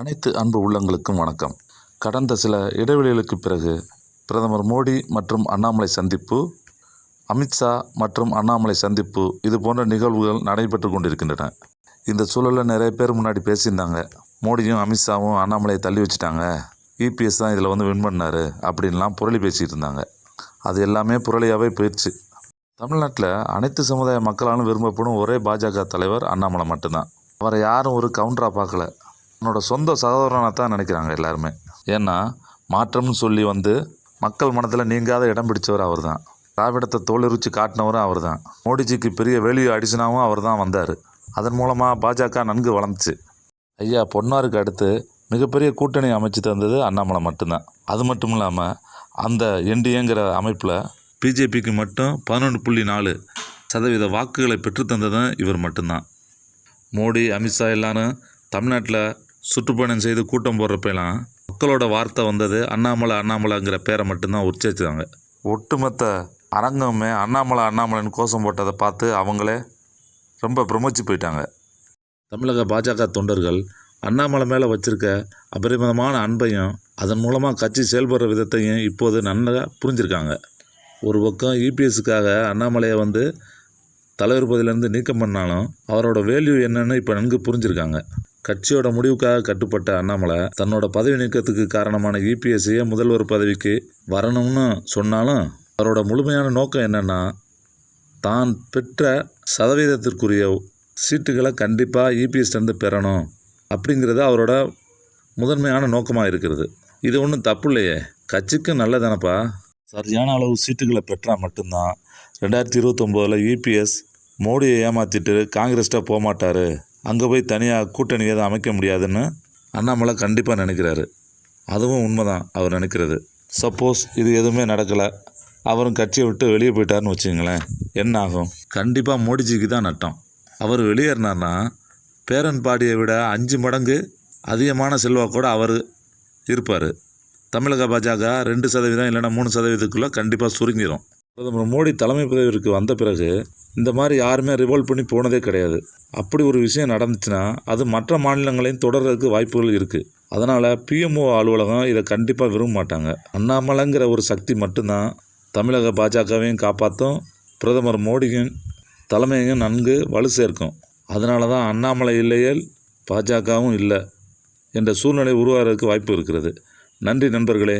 அனைத்து அன்பு உள்ளங்களுக்கும் வணக்கம். கடந்த சில இடைவெளிகளுக்கு பிறகு பிரதமர் மோடி மற்றும் அண்ணாமலை சந்திப்பு அமித்ஷா மற்றும் அண்ணாமலை சந்திப்பு இது போன்ற நிகழ்வுகள் நடைபெற்று கொண்டிருக்கின்றன. இந்த சூழலில் நிறைய பேர் முன்னாடி பேசியிருந்தாங்க. மோடியும் அமித்ஷாவும் அண்ணாமலையை தள்ளி வச்சுட்டாங்க. இபிஎஸ் தான் இதில் வந்து வின் பண்ணார் அப்படின்லாம் புரளி பேசிகிட்டு இருந்தாங்க. அது எல்லாமே புரளியாகவே போயிடுச்சு. தமிழ்நாட்டில் அனைத்து சமுதாய மக்களாலும் விரும்பப்படும் ஒரே பாஜக தலைவர் அண்ணாமலை மட்டும்தான். அவரை யாரும் ஒரு கவுண்டராக பார்க்கல. தன்னோட சொந்த சகோதரனாக தான் நினைக்கிறாங்க எல்லாருமே. ஏன்னா மாற்றம்னு சொல்லி வந்து மக்கள் மனத்தில் நீங்காத இடம் பிடிச்சவர் அவர் தான் திராவிடத்தை தோலுரிச்சு காட்டினவரும் அவர் தான் மோடிஜிக்கு பெரிய வேல்யூ அடிஷனாகவும் அவர் தான் வந்தார். அதன் மூலமாக பாஜக நன்கு வளர்ந்துச்சு. ஐயா பொன்னாருக்கு அடுத்து மிகப்பெரிய கூட்டணி அமைச்சு தந்தது அண்ணாமலை மட்டும்தான். அது மட்டும் இல்லாமல் அந்த என்டிஏங்கிற அமைப்பில் பிஜேபிக்கு மட்டும் பதினொன்று புள்ளி நாலு சதவீத வாக்குகளை பெற்றுத்தந்ததும் இவர் மட்டும்தான். மோடி அமித்ஷா எல்லாரும் தமிழ்நாட்டில் சுற்றுப்பயணம் செய்து கூட்டம் போடுறப்பெல்லாம் மக்களோட வார்த்தை வந்தது அண்ணாமலை அண்ணாமலைங்கிற பேரை மட்டும்தான் உச்சரிச்சாங்க ஒட்டுமொத்த அரங்கமே அண்ணாமலை அண்ணாமலைன்னு கோஷம் போட்டதை பார்த்து அவங்களே ரொம்ப பிரமிச்சு போயிட்டாங்க. தமிழக பாஜக தொண்டர்கள் அண்ணாமலை மேலே வச்சிருக்க அபரிமிதமான அன்பையும் அதன் மூலமாக கட்சி செயல்படுற விதத்தையும் இப்போது நன்றாக புரிஞ்சிருக்காங்க. ஒரு பக்கம் இபிஎஸ்க்காக அண்ணாமலையை வந்து தலைவர் பதவியிலேருந்து நீக்கம் பண்ணாலும் அவரோட வேல்யூ என்னன்னு இப்போ நன்கு புரிஞ்சிருக்காங்க. கட்சியோட முடிவுக்காக கட்டுப்பட்ட அண்ணாமலை தன்னோட பதவி நீக்கத்துக்கு காரணமான இபிஎஸ்ஸையே முதல்வர் பதவிக்கு வரணும்னு சொன்னாலும் அவரோட முழுமையான நோக்கம் என்னென்னா தான் பெற்ற சதவீதத்திற்குரிய சீட்டுகளை கண்டிப்பாக இபிஎஸ்லேருந்து பெறணும் அப்படிங்கிறது அவரோட முதன்மையான நோக்கமாக இருக்கிறது. இது ஒன்றும் தப்பு இல்லையே. கட்சிக்கும் நல்லதானப்பா? சரியான அளவு சீட்டுகளை பெற்றால் மட்டும்தான் ரெண்டாயிரத்தி இருபத்தொம்போதில் யூபிஎஸ் மோடியை ஏமாற்றிட்டு காங்கிரஸ்ட்டாக போக மாட்டார் அங்கே போய் தனியாக கூட்டணி எதுவும் அமைக்க முடியாதுன்னு அண்ணாமலை கண்டிப்பாக நினைக்கிறாரு. அதுவும் உண்மைதான் அவர் நினைக்கிறது. சப்போஸ் இது எதுவுமே நடக்கலை அவரும் கட்சியை விட்டு வெளியே போயிட்டார்னு வச்சுங்களேன் என்ன ஆகும்? கண்டிப்பாக மோடிஜிக்கு தான் நட்டம். அவர் வெளியேறினார்னா பேரன் பாடியை விட அஞ்சு மடங்கு அதிகமான செல்வாக்கோட அவர் இருப்பார். தமிழக பாஜக ரெண்டு சதவீதம் இல்லைன்னா மூணு சதவீதத்துக்குள்ளே கண்டிப்பாக சுருங்கிடும் பிரதமர் மோடி தலைமை பதவிக்கு வந்த பிறகு இந்த மாதிரி யாருமே ரிவால்வ் பண்ணி போனதே கிடையாது. அப்படி ஒரு விஷயம் நடந்துச்சுன்னா அது மற்ற மாநிலங்களையும் தொடர்றதுக்கு வாய்ப்புகள் இருக்குது அதனால் பிஎம்ஓ அலுவலகம் இதை கண்டிப்பாக விரும்ப மாட்டாங்க. அண்ணாமலைங்கிற ஒரு சக்தி மட்டும்தான் தமிழக பாஜகவையும் காப்பாற்றும் பிரதமர் மோடியும் தலைமையையும் நன்கு வலு சேர்க்கும். அதனால தான் அண்ணாமலை இல்லையேல் பாஜகவும் இல்லை என்ற சூழ்நிலை உருவாகிறதுக்கு வாய்ப்பு இருக்கிறது. நன்றி நண்பர்களே.